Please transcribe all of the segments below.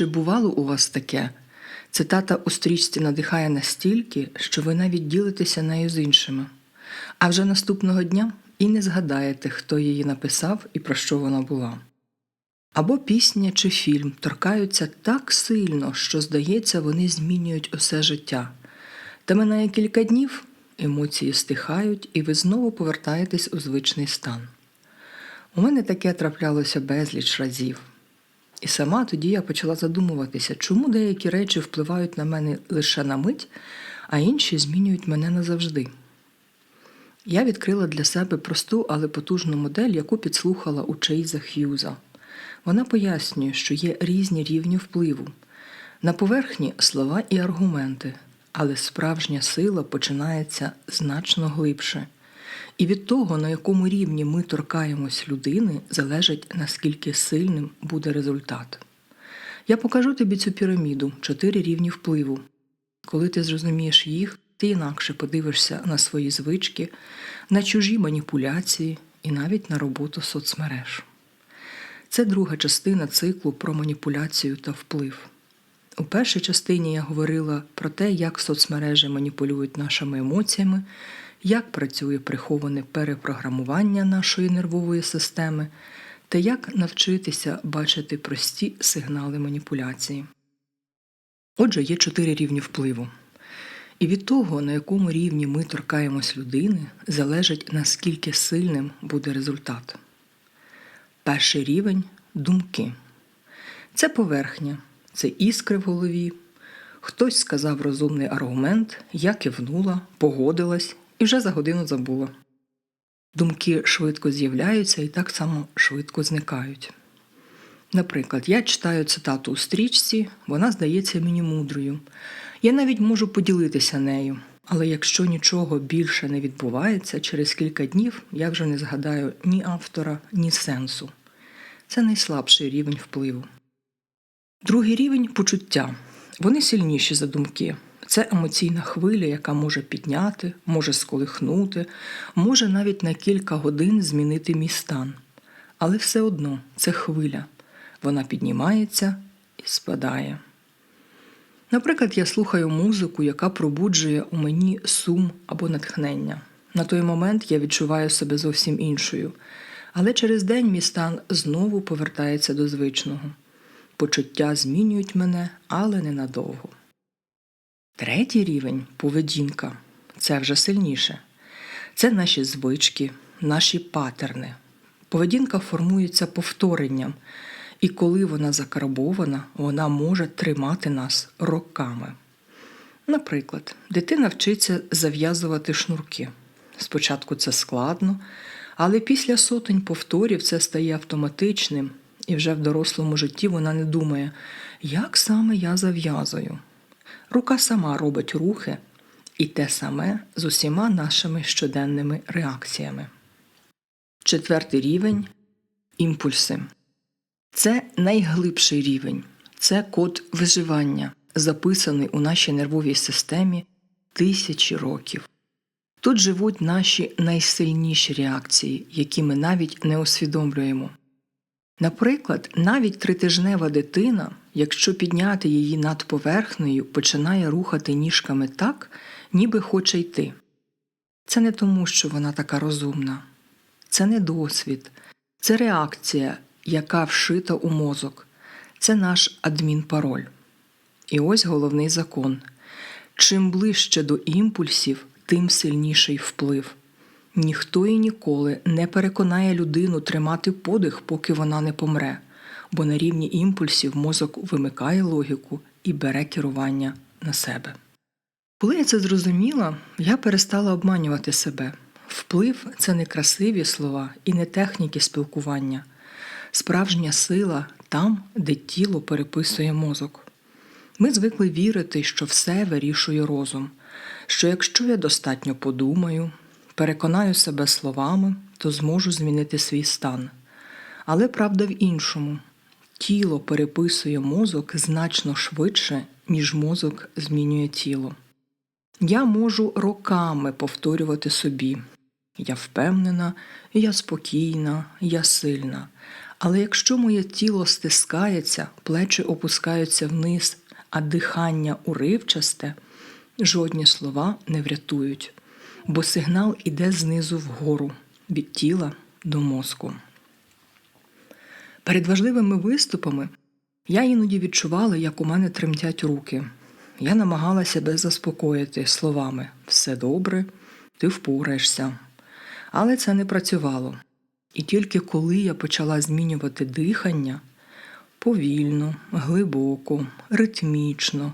чи бувало у вас таке? Цитата у стрічці надихає настільки, що ви навіть ділитеся нею з іншими. А вже наступного дня і не згадаєте, хто її написав і про що вона була. Або пісня чи фільм торкаються так сильно, що, здається, вони змінюють усе життя. Та минає кілька днів, емоції стихають, і ви знову повертаєтесь у звичний стан. У мене таке траплялося безліч разів. І сама тоді я почала задумуватися, чому деякі речі впливають на мене лише на мить, а інші змінюють мене назавжди. Я відкрила для себе просту, але потужну модель, яку підслухала у Чейза Х'юза. Вона пояснює, що є різні рівні впливу. На поверхні слова і аргументи, але справжня сила починається значно глибше. І від того, на якому рівні ми торкаємось людини, залежить наскільки сильним буде результат. Я покажу тобі цю піраміду, чотири рівні впливу. Коли ти зрозумієш їх, ти інакше подивишся на свої звички, на чужі маніпуляції і навіть на роботу соцмереж. Це друга частина циклу про маніпуляцію та вплив. У першій частині я говорила про те, як соцмережі маніпулюють нашими емоціями, як працює приховане перепрограмування нашої нервової системи та як навчитися бачити прості сигнали маніпуляції. Отже, є чотири рівні впливу. І від того, на якому рівні ми торкаємось людини, залежить наскільки сильним буде результат. Перший рівень думки. Це поверхня, це іскри в голові. Хтось сказав розумний аргумент, я кивнула, погодилась і вже за годину забула. Думки швидко з'являються і так само швидко зникають. Наприклад, я читаю цитату у стрічці, вона здається мені мудрою. Я навіть можу поділитися нею, але якщо нічого більше не відбувається, через кілька днів я вже не згадаю ні автора, ні сенсу. Це найслабший рівень впливу. Другий рівень почуття. Вони сильніші за думки. Це емоційна хвиля, яка може підняти, може сколихнути, може навіть на кілька годин змінити мій стан. Але все одно це хвиля. Вона піднімається і спадає. Наприклад, я слухаю музику, яка пробуджує у мені сум або натхнення. На той момент я відчуваю себе зовсім іншою, але через день мій стан знову повертається до звичного. Почуття змінюють мене, але ненадовго. Третій рівень поведінка це вже сильніше. Це наші звички, наші патерни. Поведінка формується повторенням, і коли вона закарбована, вона може тримати нас роками. Наприклад, дитина вчиться зав'язувати шнурки. Спочатку це складно, але після сотень повторів це стає автоматичним, і вже в дорослому житті вона не думає, як саме я зав'язую. Рука сама робить рухи, і те саме з усіма нашими щоденними реакціями. Четвертий рівень імпульси. Це найглибший рівень, це код виживання, записаний у нашій нервовій системі тисячі років. Тут живуть наші найсильніші реакції, які ми навіть не усвідомлюємо. Наприклад, навіть тритижнева дитина, якщо підняти її над поверхнею, починає рухати ніжками так, ніби хоче йти. Це не тому, що вона така розумна, це не досвід, це реакція, яка вшита у мозок, це наш адмінпароль. І ось головний закон чим ближче до імпульсів, тим сильніший вплив. Ніхто і ніколи не переконає людину тримати подих, поки вона не помре, бо на рівні імпульсів мозок вимикає логіку і бере керування на себе. Коли я це зрозуміла, я перестала обманювати себе. Вплив це не красиві слова і не техніки спілкування. Справжня сила там, де тіло переписує мозок. Ми звикли вірити, що все вирішує розум, що якщо я достатньо подумаю, переконаю себе словами, то зможу змінити свій стан. Але правда в іншому тіло переписує мозок значно швидше, ніж мозок змінює тіло. Я можу роками повторювати собі я впевнена, я спокійна, я сильна. Але якщо моє тіло стискається, плечі опускаються вниз, а дихання уривчасте, жодні слова не врятують, бо сигнал іде знизу вгору, від тіла до мозку. Перед важливими виступами я іноді відчувала, як у мене тремтять руки. Я намагалася себе заспокоїти словами все добре, ти впораєшся. Але це не працювало. І тільки коли я почала змінювати дихання повільно, глибоко, ритмічно,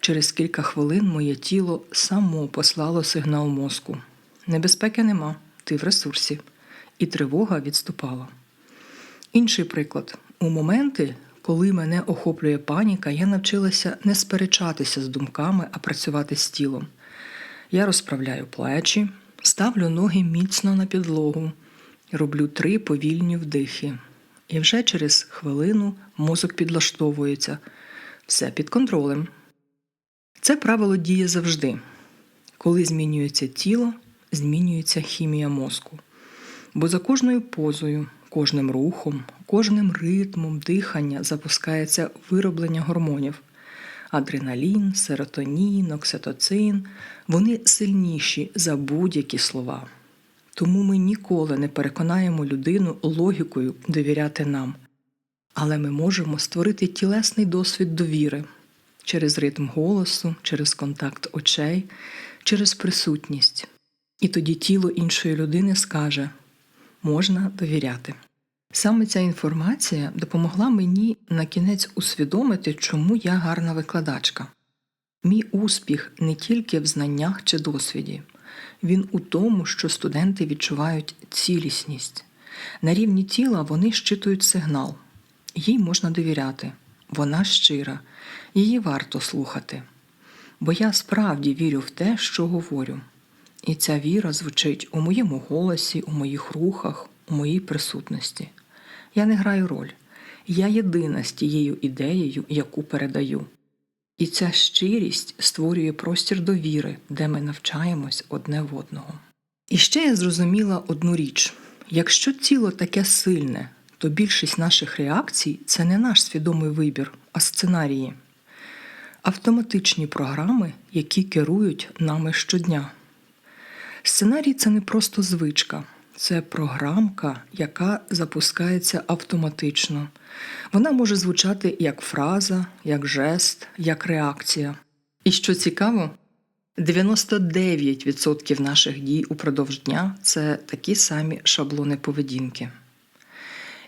через кілька хвилин моє тіло само послало сигнал мозку. Небезпеки нема, ти в ресурсі, і тривога відступала. Інший приклад: у моменти, коли мене охоплює паніка, я навчилася не сперечатися з думками, а працювати з тілом. Я розправляю плечі, ставлю ноги міцно на підлогу, роблю три повільні вдихи. І вже через хвилину мозок підлаштовується. Все під контролем. Це правило діє завжди. Коли змінюється тіло, змінюється хімія мозку. Бо за кожною позою, кожним рухом, кожним ритмом дихання запускається вироблення гормонів. Адреналін, серотонін, окситоцин вони сильніші за будь-які слова. Тому ми ніколи не переконаємо людину логікою довіряти нам. Але ми можемо створити тілесний досвід довіри через ритм голосу, через контакт очей, через присутність. І тоді тіло іншої людини скаже можна довіряти. Саме ця інформація допомогла мені на кінець усвідомити, чому я гарна викладачка. Мій успіх не тільки в знаннях чи досвіді, він у тому, що студенти відчувають цілісність. На рівні тіла вони щитують сигнал, їй можна довіряти, вона щира, її варто слухати. Бо я справді вірю в те, що говорю. І ця віра звучить у моєму голосі, у моїх рухах, у моїй присутності. Я не граю роль. Я єдина з тією ідеєю, яку передаю. І ця щирість створює простір довіри, де ми навчаємось одне в одного. І ще я зрозуміла одну річ: якщо тіло таке сильне, то більшість наших реакцій це не наш свідомий вибір, а сценарії, автоматичні програми, які керують нами щодня. Сценарій це не просто звичка, це програмка, яка запускається автоматично. Вона може звучати як фраза, як жест, як реакція. І що цікаво, 99% наших дій упродовж дня це такі самі шаблони поведінки.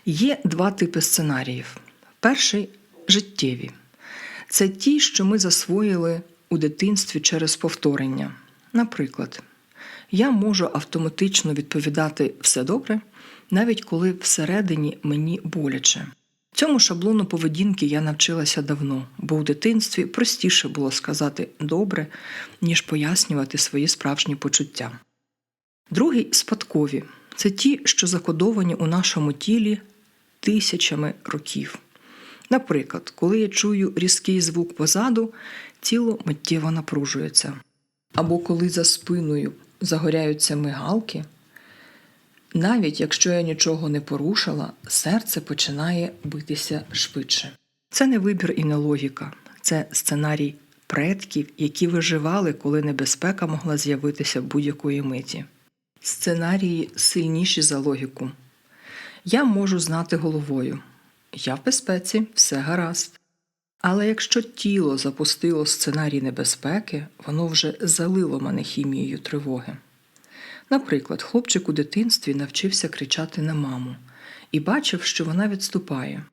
Є два типи сценаріїв. Перший життєві. Це ті, що ми засвоїли у дитинстві через повторення. Наприклад, я можу автоматично відповідати все добре, навіть коли всередині мені боляче. Цьому шаблону поведінки я навчилася давно, бо у дитинстві простіше було сказати добре, ніж пояснювати свої справжні почуття. Другий спадкові це ті, що закодовані у нашому тілі тисячами років. Наприклад, коли я чую різкий звук позаду, тіло миттєво напружується. Або коли за спиною загоряються мигалки, навіть якщо я нічого не порушила, серце починає битися швидше. Це не вибір і не логіка, це сценарій предків, які виживали, коли небезпека могла з'явитися будь-якої миті. Сценарії сильніші за логіку. Я можу знати головою. Я в безпеці, все гаразд. Але якщо тіло запустило сценарій небезпеки, воно вже залило мене хімією тривоги. Наприклад, хлопчик у дитинстві навчився кричати на маму і бачив, що вона відступає.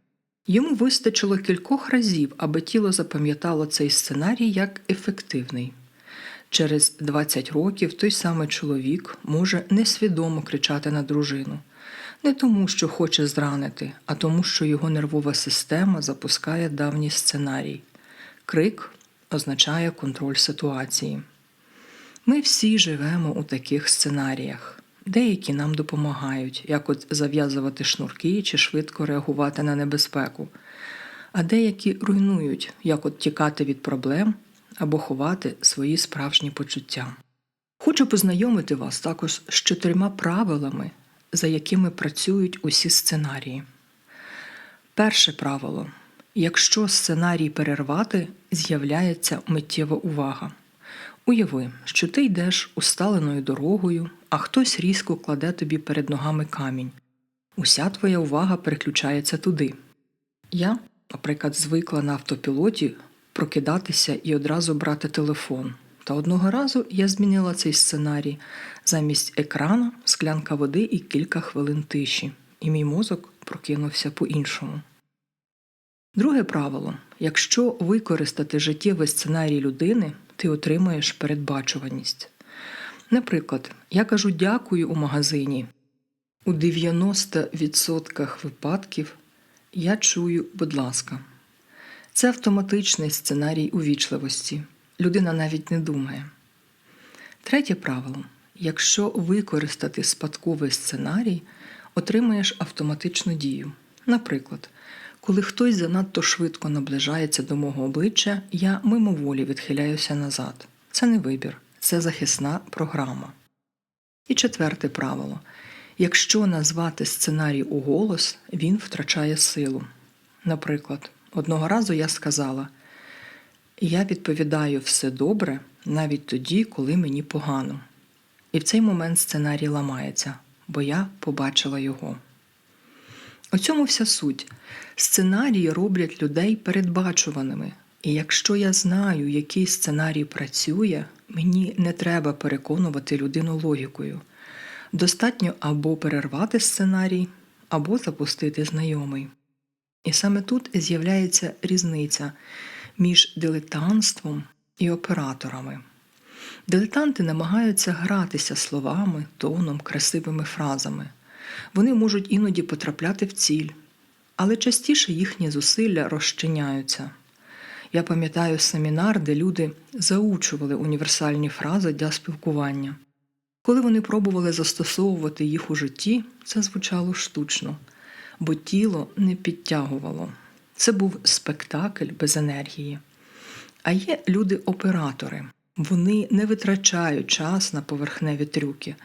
Йому вистачило кількох разів, аби тіло запам'ятало цей сценарій як ефективний. Через 20 років той самий чоловік може несвідомо кричати на дружину, не тому, що хоче зранити, а тому, що його нервова система запускає давній сценарій. Крик означає контроль ситуації. Ми всі живемо у таких сценаріях. Деякі нам допомагають, як от зав'язувати шнурки чи швидко реагувати на небезпеку, а деякі руйнують, як от тікати від проблем або ховати свої справжні почуття. Хочу познайомити вас також з чотирма правилами, за якими працюють усі сценарії. Перше правило: якщо сценарій перервати, з'являється миттєва увага. Уяви, що ти йдеш усталеною дорогою, а хтось різко кладе тобі перед ногами камінь. Уся твоя увага переключається туди. Я, наприклад, звикла на автопілоті прокидатися і одразу брати телефон. Та одного разу я змінила цей сценарій замість екрана, склянка води і кілька хвилин тиші, і мій мозок прокинувся по-іншому. Друге правило: якщо використати життєвий сценарій людини, ти отримаєш передбачуваність. Наприклад, я кажу дякую у магазині. У 90% випадків я чую, будь ласка. Це автоматичний сценарій увічливості. Людина навіть не думає. Третє правило: якщо використати спадковий сценарій, отримаєш автоматичну дію. Наприклад, коли хтось занадто швидко наближається до мого обличчя, я мимоволі відхиляюся назад. Це не вибір, це захисна програма. І четверте правило: якщо назвати сценарій у голос, він втрачає силу. Наприклад, одного разу я сказала: Я відповідаю все добре навіть тоді, коли мені погано. І в цей момент сценарій ламається, бо я побачила його. У цьому вся суть. Сценарії роблять людей передбачуваними. І якщо я знаю, який сценарій працює, мені не треба переконувати людину логікою. Достатньо або перервати сценарій, або запустити знайомий. І саме тут з'являється різниця між дилетантством і операторами. Дилетанти намагаються гратися словами, тоном, красивими фразами. Вони можуть іноді потрапляти в ціль, але частіше їхні зусилля розчиняються. Я пам'ятаю семінар, де люди заучували універсальні фрази для спілкування. Коли вони пробували застосовувати їх у житті, це звучало штучно, бо тіло не підтягувало. Це був спектакль без енергії. А є люди-оператори. Вони не витрачають час на поверхневі трюки.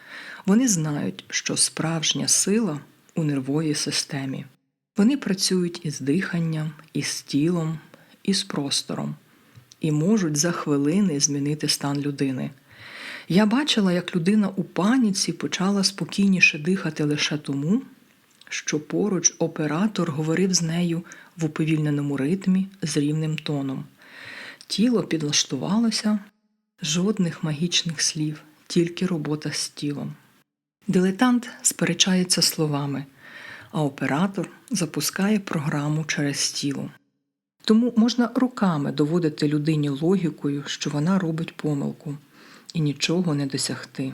Вони знають, що справжня сила у нервовій системі. Вони працюють із диханням, із тілом, із простором і можуть за хвилини змінити стан людини. Я бачила, як людина у паніці почала спокійніше дихати лише тому, що поруч оператор говорив з нею в уповільненому ритмі з рівним тоном. Тіло підлаштувалося, жодних магічних слів, тільки робота з тілом. Дилетант сперечається словами, а оператор запускає програму через тіло. Тому можна руками доводити людині логікою, що вона робить помилку, і нічого не досягти.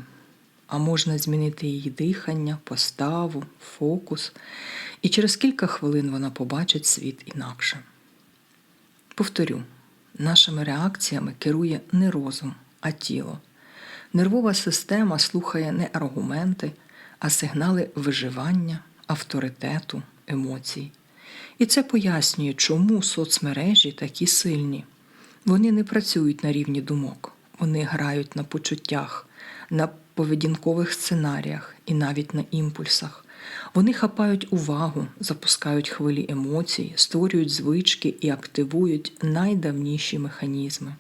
А можна змінити її дихання, поставу, фокус, і через кілька хвилин вона побачить світ інакше. Повторю, нашими реакціями керує не розум, а тіло. Нервова система слухає не аргументи, а сигнали виживання, авторитету, емоцій. І це пояснює, чому соцмережі такі сильні. Вони не працюють на рівні думок, вони грають на почуттях, на поведінкових сценаріях і навіть на імпульсах. Вони хапають увагу, запускають хвилі емоцій, створюють звички і активують найдавніші механізми.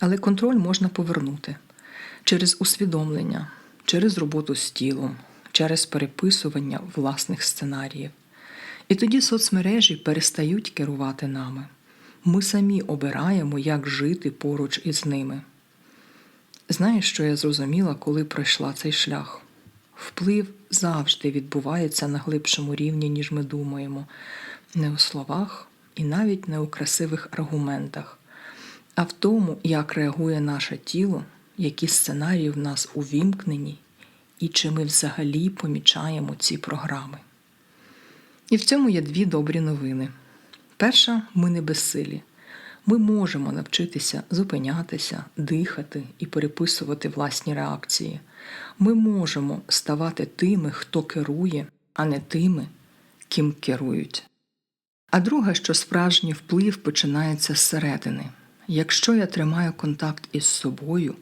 Але контроль можна повернути через усвідомлення, через роботу з тілом, через переписування власних сценаріїв. І тоді соцмережі перестають керувати нами. Ми самі обираємо, як жити поруч із ними. Знаєш, що я зрозуміла, коли пройшла цей шлях? Вплив завжди відбувається на глибшому рівні, ніж ми думаємо, не у словах і навіть не у красивих аргументах, а в тому, як реагує наше тіло, які сценарії в нас увімкнені, і чи ми взагалі помічаємо ці програми. І в цьому є дві добрі новини. Перша, ми не безсилі. Ми можемо навчитися зупинятися, дихати і переписувати власні реакції. Ми можемо ставати тими, хто керує, а не тими, ким керують. А друге, що справжній вплив починається зсередини. Якщо я тримаю контакт із собою,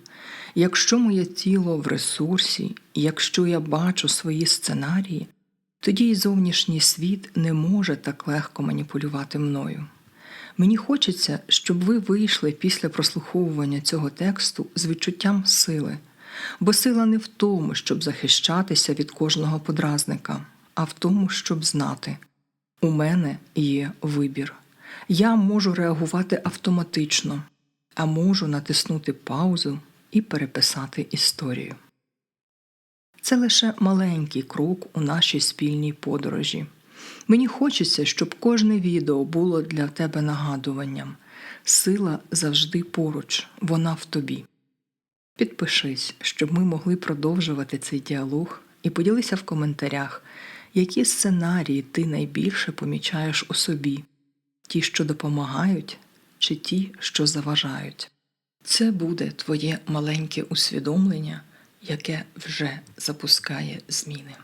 якщо моє тіло в ресурсі, якщо я бачу свої сценарії, Тоді й зовнішній світ не може так легко маніпулювати мною. Мені хочеться, щоб ви вийшли після прослуховування цього тексту з відчуттям сили, бо сила не в тому, щоб захищатися від кожного подразника, а в тому, щоб знати, у мене є вибір. Я можу реагувати автоматично, а можу натиснути паузу і переписати історію. Це лише маленький крок у нашій спільній подорожі. Мені хочеться, щоб кожне відео було для тебе нагадуванням. Сила завжди поруч, вона в тобі. Підпишись, щоб ми могли продовжувати цей діалог і поділися в коментарях, які сценарії ти найбільше помічаєш у собі, ті, що допомагають, чи ті, що заважають. Це буде твоє маленьке усвідомлення, яке вже запускає зміни.